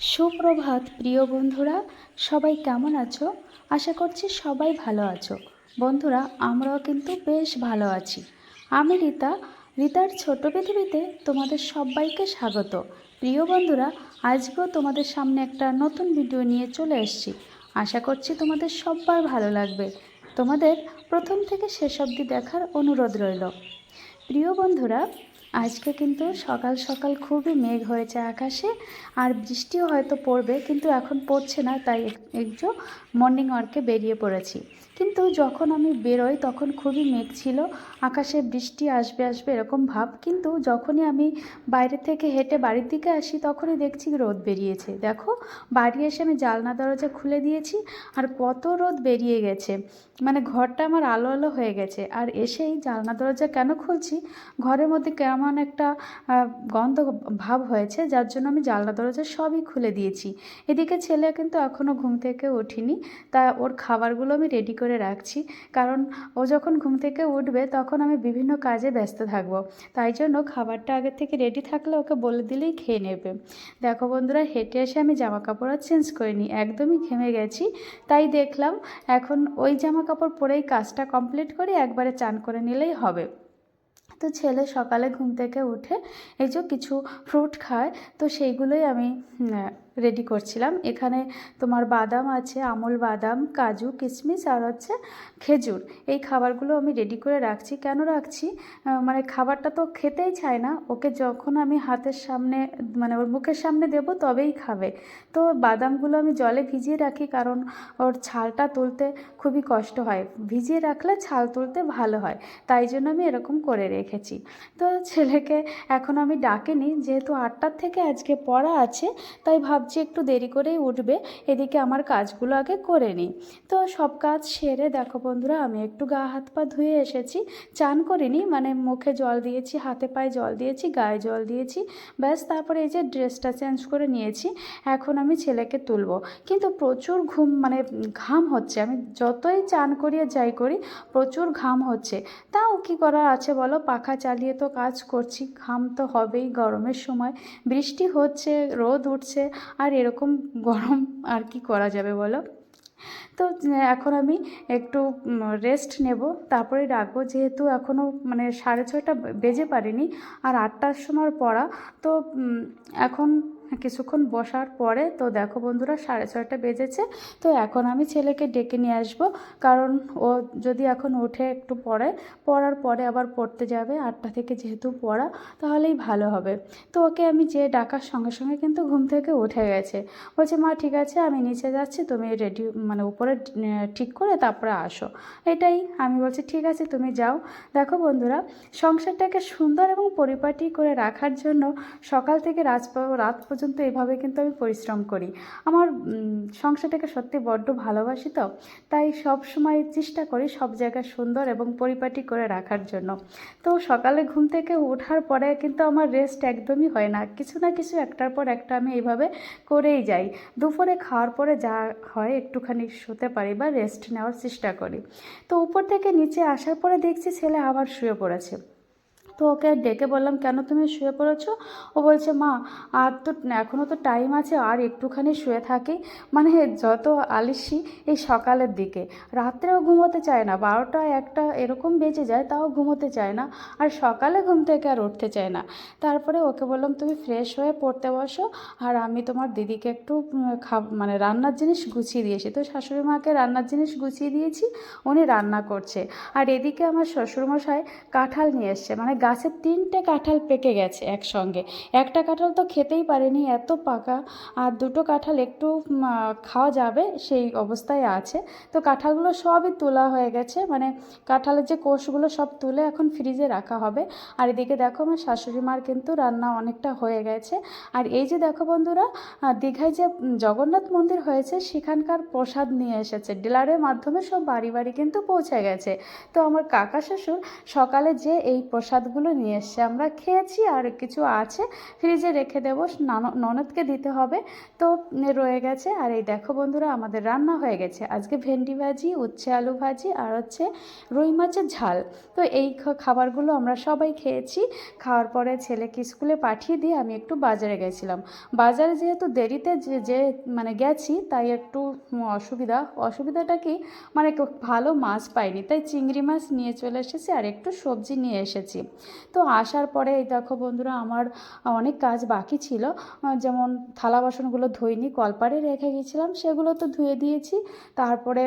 সুপ্রভাত, প্রিয় বন্ধুরা, সবাই কেমন আছো? আশা করছি সবাই ভালো আছো। বন্ধুরা, আমরাও কিন্তু বেশ ভালো আছি। আমি রীতা। রীতার ছোট পৃথিবীতে তোমাদের সবাইকে স্বাগত। প্রিয় বন্ধুরা, আজকেও তোমাদের সামনে একটা নতুন ভিডিও নিয়ে চলে এসেছি। আশা করছি তোমাদের সবার ভালো লাগবে। তোমাদের প্রথম থেকে শেষ অবধি দেখার অনুরোধ রইল। প্রিয় বন্ধুরা আজকে কিন্তু সকাল সকাল খুবই মেঘ হয়েছে আকাশে, আর বৃষ্টিও হয়তো পড়বে, কিন্তু এখন পড়ছে না, তাই এক- একটু মর্নিং ওয়ার্কে বেরিয়ে পড়েছি। কিন্তু যখন আমি বেরোই তখন খুবই মেঘ ছিল, আকাশে বৃষ্টি আসবে আসবে এরকম ভাব। কিন্তু যখনই আমি বাইরে থেকে হেঁটে বাড়ির দিকে আসি তখনই দেখছি রোদ বেরিয়েছে। দেখো, বাড়ি এসে আমি জালনা দরজা খুলে দিয়েছি আর কত রোদ বেরিয়ে গেছে। মানে ঘরটা আমার আলো আলো হয়ে গেছে। আর এসেই জালনা দরজা কেন খুলছি? ঘরের মধ্যে কেমন একটা গন্ধ ভাব হয়েছে, যার জন্য আমি জানলা দরজা সবই খুলে দিয়েছি। এদিকে ছেলে কিন্তু এখনও ঘুম থেকে ওঠেনি। তা ওর খাবারগুলো আমি রেডি করে রাখছি। কারণ ও যখন ঘুম থেকে উঠবে তখন আমি বিভিন্ন কাজে ব্যস্ত থাকব। তাই জন্য খাবারটা আগে থেকে রেডি থাকলে ওকে বলে দিলেই খেয়ে নেবে। দেখো বন্ধুরা, হেঁটে এসে আমি জামা কাপড় আর চেঞ্জ করিনি, একদমই ঘেমে গেছি। তাই দেখলাম এখন ওই জামা কাপড় পরেই কাজটা কমপ্লিট করে একবারে চান করে নিলেই হবে। তো ছেলে সকালে ঘুম থেকে উঠে এই যে কিছু ফ্রুট খায়, তো সেইগুলোই আমি রেডি করছিলাম। এখানে তোমার বাদাম আছে, আমুল বাদাম, কাজু কিশমিশ আর হচ্ছে খেজুর। এই খাবারগুলো আমি রেডি করে রাখছি। কেন রাখছি? মানে খাবারটা তো খেতেই চায় না। ওকে যখন আমি হাতের সামনে মানে ওর মুখের সামনে দেবো তবেই খাবে। তো বাদামগুলো আমি জলে ভিজিয়ে রাখি কারণ ওর ছালটা তুলতে খুবই কষ্ট হয়। ভিজিয়ে রাখলে ছাল তুলতে ভালো হয়। তাই জন্য আমি এরকম করে রেখেছি। তো ছেলেকে এখন আমি ডাকিনি। যেহেতু আটটার থেকে আজকে পড়া আছে, তাই ভাবছি একটু দেরি করেই উঠবে, এদিকে আমার কাজগুলো আগে করে নিই। তো সব কাজ সেরে দেখো বন্ধুরা, আমি একটু গা হাত পা ধুয়ে এসেছি, চান করিনি মানে মুখে জল দিয়েছি, হাতে পায়ে জল দিয়েছি, গায়ে জল দিয়েছি, ব্যাস তারপরে এই যে ড্রেসটা চেঞ্জ করে নিয়েছি, এখন আমি ছেলেকে তুলবো। কিন্তু প্রচুর ঘুম মানে ঘাম হচ্ছে, আমি যতই চান করিয়ে যাই করি, প্রচুর ঘাম হচ্ছে। তাও কি করার আছে বলো, পাখা চালিয়ে তো কাজ করছি, ঘাম তো হবেই গরমের সময়, বৃষ্টি হচ্ছে, রোদ উঠছে আর এরকম গরম আর কি করা যাবে বলো? তো এখন আমি একটু রেস্ট নেব। তারপরে ডাকবো যেহেতু এখনও মানে সাড়ে ছয়টা বেজে পারেনি, আর আটটার সময় পড়া। তো এখন কিছুক্ষণ বসার পরে তো দেখো বন্ধুরা সাড়ে ছয়টা বেজেছে, তো এখন আমি ছেলেকে ডেকে নিয়ে আসব। কারণ ও যদি এখন ওঠে একটু পড়ে পড়ার পরে আবার পড়তে যাবে, আটটা থেকে যেহেতু পড়া, তাহলেই ভালো হবে। তো ওকে আমি যে ডাকার সঙ্গে সঙ্গে কিন্তু ঘুম থেকে উঠে গেছে। বলছে, মা, ঠিক আছে, আমি নিচে যাচ্ছি, তুমি রেডি মানে উপরে ঠিক করে তারপরে আসো। এটাই আমি বলছি, ঠিক আছে, তুমি যাও। দেখো বন্ধুরা, সংসারটাকে সুন্দর এবং পরিপাটি করে রাখার জন্য সকাল থেকে রাত রাত পর্যন্ত এভাবে কিন্তু আমি পরিশ্রম করি। আমার সংসারটাকে সত্যি বড্ড ভালোবাসি তো। তাই সব সময় চেষ্টা করি সব জায়গা সুন্দর এবং পরিপাটি করে রাখার জন্য। তো সকালে ঘুম থেকে ওঠার পরে কিন্তু আমার রেস্ট একদমই হয় না। কিছু না কিছু একটার পর একটা আমি এইভাবে করেই যাই। দুপুরে খাওয়ার পরে যা হয় একটুখানি শুতে পারি বা রেস্ট নেওয়ার চেষ্টা করি। তো উপর থেকে নিচে আসার পরে দেখছি ছেলে আবার শুয়ে পড়েছে। তো ওকে ডেকে বললাম, কেন তুমি শুয়ে পড়েছো? ও বলছে, মা, আর তো এখনও তো টাইম আছে, আর একটুখানি শুয়ে থাকি। মানে যত আলিসি এই সকালের দিকে। রাত্রেও ঘুমোতে চায় না, বারোটা একটা এরকম বেঁচে যায়, তাও ঘুমোতে চায় না। আর সকালে ঘুম থেকে আর উঠতে চায় না। তারপরে ওকে বললাম, তুমি ফ্রেশ হয়ে পড়তে বসো, আর আমি তোমার দিদিকে একটু খাব মানে রান্নার জিনিস গুছিয়ে দিয়েছি। তো শাশুড়ি মাকে রান্নার জিনিস গুছিয়ে দিয়েছি, উনি রান্না করছে। আর এদিকে আমার শ্বশুরমশাই কাঁঠাল নিয়ে এসছে মানে গাছের তিনটে কাঁঠাল পেকে গেছে একসঙ্গে। একটা কাঁঠাল তো খেতেই পারেনি, এত পাকা। আর দুটো কাঁঠাল একটু খাওয়া যাবে, সেই অবস্থায় আছে। তো কাঁঠালগুলো সবই তোলা হয়ে গেছে মানে কাঁঠালের যে কোষগুলো সব তুলে এখন ফ্রিজে রাখা হবে। আর এদিকে দেখো আমার শাশুড়ি মার কিন্তু রান্না অনেকটা হয়ে গেছে। আর এই যে দেখো বন্ধুরা দীঘায় যে জগন্নাথ মন্দির হয়েছে, সেখানকার প্রসাদ নিয়ে এসেছে। ডিলারের মাধ্যমে সব বাড়ি বাড়ি কিন্তু পৌঁছে গেছে। তো আমার কাকা শ্বশুর সকালে যে এই প্রসাদগুলো ভাতগুলো নিয়ে এসছে আমরা খেয়েছি আর কিছু আছে। ফ্রিজে রেখে দেবো। নান- ননদকে দিতে হবে। তো রয়ে গেছে। আর এই দেখো বন্ধুরা, আমাদের রান্না হয়ে গেছে। আজকে ভেন্ডি ভাজি, উচ্ছে আলু ভাজি আর হচ্ছে রুই মাছের ঝাল। তো এই খাবারগুলো আমরা সবাই খেয়েছি। খাওয়ার পরে ছেলেকে স্কুলে পাঠিয়ে দিয়ে আমি একটু বাজারে গেছিলাম। বাজারে যেহেতু দেরিতে যে যে মানে গেছি, তাই একটু অসুবিধা। অসুবিধাটা কি? মানে ভালো মাছ পাইনি। তাই চিংড়ি মাছ নিয়ে চলে এসেছি আর একটু সবজি নিয়ে এসেছি। তো আসার পরে এই দেখো বন্ধুরা আমার অনেক কাজ বাকি ছিল। যেমন থালা বাসনগুলো ধুইনি, কলপারে রেখে গেছিলাম, সেগুলো তো ধুয়ে দিয়েছি। তারপরে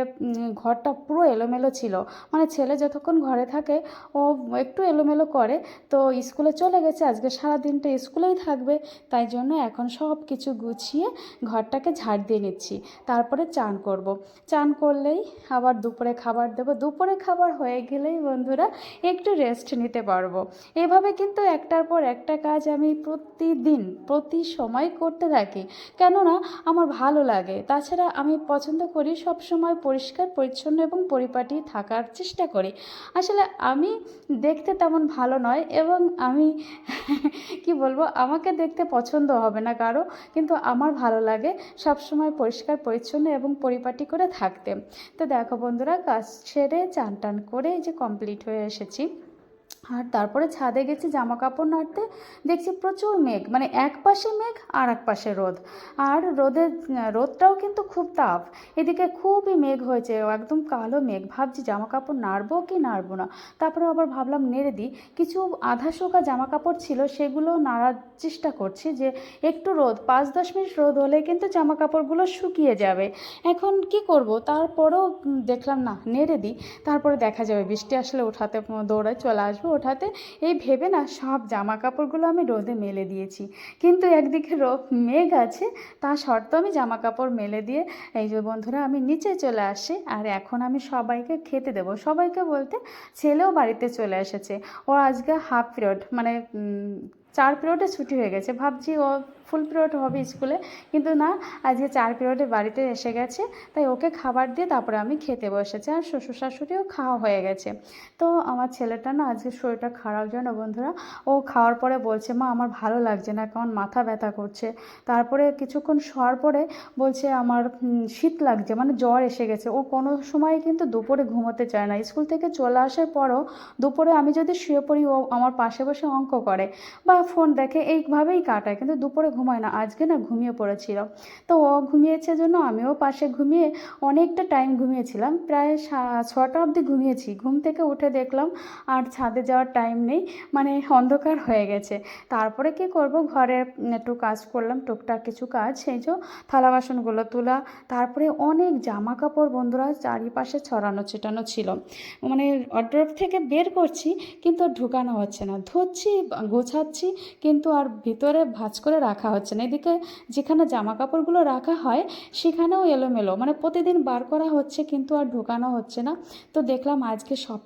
ঘরটা পুরো এলোমেলো ছিল। মানে ছেলে যতক্ষণ ঘরে থাকে, ও একটু এলোমেলো করে। তো স্কুলে চলে গেছে, আজকে সারা দিনটা স্কুলেই থাকবে। তাই জন্য এখন সব কিছু গুছিয়ে ঘরটাকে ঝাড় দিয়ে নিচ্ছি। তারপরে চান করব। চান করলেই আবার দুপুরে খাবার দেবো। দুপুরে খাবার হয়ে গেলেই বন্ধুরা একটু রেস্ট নিতে পারব। এভাবে কিন্তু একটার পর একটা কাজ আমি প্রতিদিন, প্রতি সময় করতে থাকি। কেননা আমার ভালো লাগে। তাছাড়া আমি পছন্দ করি সব সময় পরিষ্কার, পরিচ্ছন্ন এবং পরিপাটি থাকার চেষ্টা করি। আসলে আমি দেখতে তেমন ভালো নয় এবং আমি কি বলব, আমাকে দেখতে পছন্দ হবে না কারও, কিন্তু আমার ভালো লাগে সব সময় পরিষ্কার, পরিচ্ছন্ন এবং পরিপাটি করে থাকতে। তো দেখো বন্ধুরা, কাজ সেরে চান টান করে এই যে কমপ্লিট হয়ে এসেছি। আর তারপরে ছাদে গেছি জামা কাপড় নাড়তে। দেখছি প্রচুর মেঘ মানে এক পাশে মেঘ আর এক পাশে রোদ। আর রোদের রোদটাও কিন্তু খুব তাপ। এদিকে খুবই মেঘ হয়েছে, একদম কালো মেঘ। ভাবছি জামা কাপড় নাড়বো কি নাড়বো না। তারপরে আবার ভাবলাম নেড়ে দিই। কিছু আধা শোকা জামা কাপড় ছিল, সেগুলো নাড়ার চেষ্টা করছি যে একটু রোদ, পাঁচ দশ মিনিট রোদ হলে কিন্তু জামা কাপড়গুলো শুকিয়ে যাবে। এখন কি করব? তারপরেও দেখলাম না, নেড়ে দিই। তারপরে দেখা যাবে, বৃষ্টি আসলে ওঠাতে দৌড়ায় চলে আসবে। ওঠাতে এই ভেবে না সব জামা কাপড়গুলো আমি রোদে মেলে দিয়েছি। কিন্তু একদিকে মেঘ আছে, তা শর্ত আমি জামা কাপড় মেলে দিয়ে এই যে বন্ধুরা আমি নিচে চলে আসি, আর এখন আমি সবাইকে খেতে দেব। সবাইকে বলতে ছেলেও বাড়িতে চলে এসেছে। ও আজকে হাফ পিরিয়ড মানে চার পিরিয়ডে ছুটি হয়ে গেছে। ভাবছি ও ফুল পিরিয়ড হবে স্কুলে। কিন্তু না, আজকে চার পিরিয়ডে বাড়িতে এসে গেছে, তাই ওকে খাবার দিয়ে তারপরে আমি খেতে বসেছি আর শ্বশুর শাশুড়িও খাওয়া হয়ে গেছে। তো আমার ছেলেটা না, আজকে শরীরটা খারাপ যেন বন্ধুরা, ও খাওয়ার পরে বলছে, মা, আমার ভালো লাগছে না, কেমন মাথা ব্যথা করছে। তারপরে কিছুক্ষণ শোয়ার পরে বলছে, আমার শীত লাগছে মানে জ্বর এসে গেছে। ও কোনো সময় কিন্তু দুপুরে ঘুমোতে চায় না। স্কুল থেকে চলে আসার পরও দুপুরে আমি যদি শুয়ে পড়ি, ও আমার পাশে বসে অঙ্ক করে বা ফোন দেখে, এইভাবেই কাটায়। কিন্তু দুপুরে ঘুমায় না, আজকে না ঘুমিয়ে পড়েছিল। তো ও ঘুমিয়েছে জন্য আমিও পাশে ঘুমিয়ে অনেকটা টাইম ঘুমিয়েছিলাম। প্রায় ছটা অবধি ঘুমিয়েছি। ঘুম থেকে উঠে দেখলাম আর ছাদে যাওয়ার টাইম নেই মানে অন্ধকার হয়ে গেছে। তারপরে কি করব? ঘরে একটু কাজ করলাম, টুকটাক কিছু কাজ, সেই যে থালা বাসনগুলো তোলা। তারপরে অনেক জামা কাপড় বন্ধুরা চারিপাশে ছড়ানো ছিটানো ছিল। মানে অর্ডার থেকে বের করছি, কিন্তু ঢুকানো হচ্ছে না। ধরছি গোছাচ্ছি, কিন্তু আর ভিতরে ভাঁজ করে রাখা হচ্ছে না। এদিকে যেখানে জামা কাপড়গুলো রাখা হয়, সেখানেও এলোমেলো। মানে প্রতিদিন বার করা হচ্ছে কিন্তু আর ঢুকানো হচ্ছে না। তো দেখলাম আজকে সব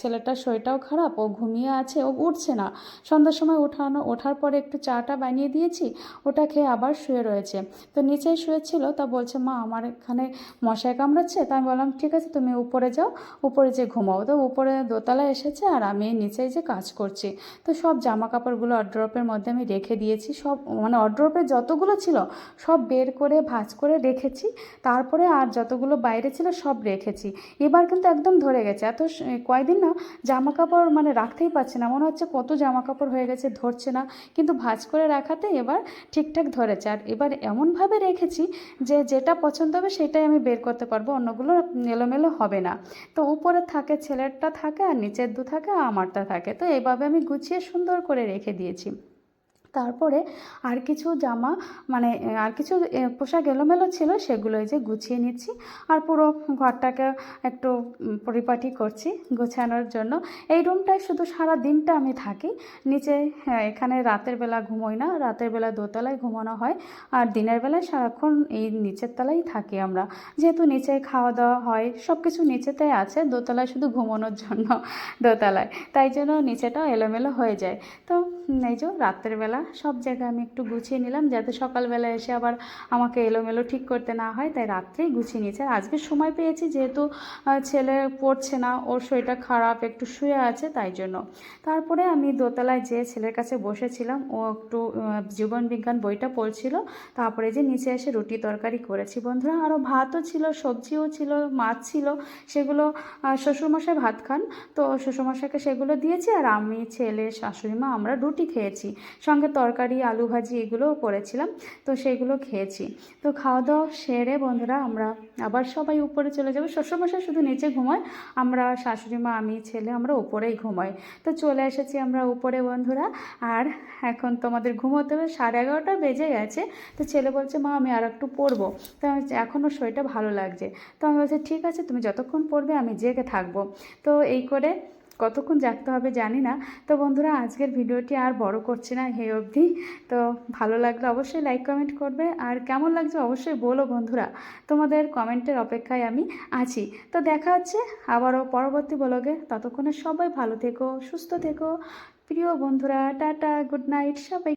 ছেলেটার শরীরটাও খারাপ, ও ঘুমিয়ে আছে, ও উঠছে না। সন্ধ্যার সময় ওঠানো, ওঠার পরে একটু চাটা বানিয়ে দিয়েছি, ওটা খেয়ে আবার শুয়ে রয়েছে। তো নিচেই শুয়েছিল, তা বলছে, মা, আমার এখানে মশায় কামড়াচ্ছে। তা আমি বললাম, ঠিক আছে, তুমি উপরে যাও, উপরে যে ঘুমাও। তো উপরে দোতলায় এসেছে, আর আমি নিচেই যে কাজ করছি। তো সব জামা কাপড়গুলো অড্রপের মধ্যে আমি রেখে দিয়েছি, সব মানে অড্রপে যতগুলো ছিল, সব বের করে, ভাঁজ করে রেখেছি। তারপরে আর যতগুলো বাইরে ছিল, সব রেখেছি। এবার কিন্তু একদম ধরে গেছে। এত কয়দিন না জামা কাপড় মানে রাখতেই পারছে না। মনে হচ্ছে কত জামা কাপড় হয়ে গেছে, ধরছে না। কিন্তু ভাঁজ করে রাখাতে এবার ঠিকঠাক ধরেছে। আর এবার এমনভাবে রেখেছি যে, যেটা পছন্দ হবে সেটাই আমি বের করতে পারব। অন্যগুলো এলোমেলো হবে না। তো উপরে থাকে, ছেলেরটা থাকে আর নিচের দু থাকে, আমারটা থাকে। তো এইভাবে আমি গুছিয়ে সুন্দর করে রেখে দিয়েছি। তারপরে আর কিছু জামা মানে আর কিছু পোশাক এলোমেলো ছিল সেগুলো এই যে গুছিয়ে নিচ্ছি। আর পুরো ঘরটাকে একটু পরিপাটি করছি গোছানোর জন্য। এই রুমটায় শুধু সারা দিনটা আমি থাকি। নিচে হ্যাঁ, এখানে রাতের বেলা ঘুমোই না। রাতের বেলা দোতলায় ঘুমানো হয়। আর দিনের বেলায় সারাক্ষণ এই নিচের তলায় থাকি আমরা। যেহেতু নিচে খাওয়া দাওয়া হয় সব কিছু নিচেতে আছে দোতলায় শুধু ঘুমানোর জন্য দোতলায়। তাই জন্য নিচেটাও এলোমেলো হয়ে যায়। তো এই যে রাতের বেলা জায়গা সব জায়গা আমি একটু গুছিয়ে নিলাম যাতে সকালবেলা এসে আবার আমাকে এলোমেলো ঠিক করতে না হয়, তাই রাত্রেই গুছিয়ে নিয়েছি। আর আজকে সময় পেয়েছি যেহেতু ছেলে পড়ছে না, ওর শরীরটা খারাপ, একটু শুয়ে আছে তাই জন্য। তারপরে আমি দোতলায় যে ছেলের কাছে বসেছিলাম, ও একটু জীবন বিজ্ঞান বইটা পড়ছিল। তারপরে যে নিচে এসে রুটি তরকারি করেছি। বন্ধুরা আরও ভাতও ছিল, সবজিও ছিল, মাছ ছিল, সেগুলো শ্বশুরমশাই ভাত খান। তো শ্বশুরমশাইকে সেগুলো দিয়েছি আর আমি, ছেলে শাশুড়ি মা আমরা রুটি খেয়েছি। সঙ্গে তরকারি, আলু ভাজি এগুলোও করেছিলাম, তো সেগুলো খেয়েছি। তো খাওয়া দাওয়া সেরে বন্ধুরা আমরা আবার সবাই উপরে চলে যাব। শ্বশুরমশাই শুধু নিচে ঘুমায়, আমরা শাশুড়ি মা, আমি ছেলে আমরা উপরেই ঘুমাই। তো চলে এসেছি আমরা উপরে বন্ধুরা, আর এখন তোমাদের ঘুমোতে হবে, সাড়ে এগারোটা বেজে গেছে, তো ছেলে বলছে, মা, আমি আর একটু পড়ব। তো এখনও শরীরটা ভালো লাগছে। তো আমি বলছি, ঠিক আছে, তুমি যতক্ষণ পড়বে আমি জেগে থাকব। তো এই করে কতক্ষণ জাগতে হবে জানি না। তো বন্ধুরা, আজকের ভিডিওটি আর বড় করছি না হে অবধি। তো ভালো লাগলে অবশ্যই লাইক কমেন্ট করবে। আর কেমন লাগছে অবশ্যই বলো বন্ধুরা। তোমাদের কমেন্টের অপেক্ষায় আমি আছি। তো দেখা হচ্ছে আবারও পরবর্তী ব্লগে। ততক্ষণে সবাই ভালো থেকো, সুস্থ থেকো। প্রিয় বন্ধুরা, টাটা গুড নাইট সবাই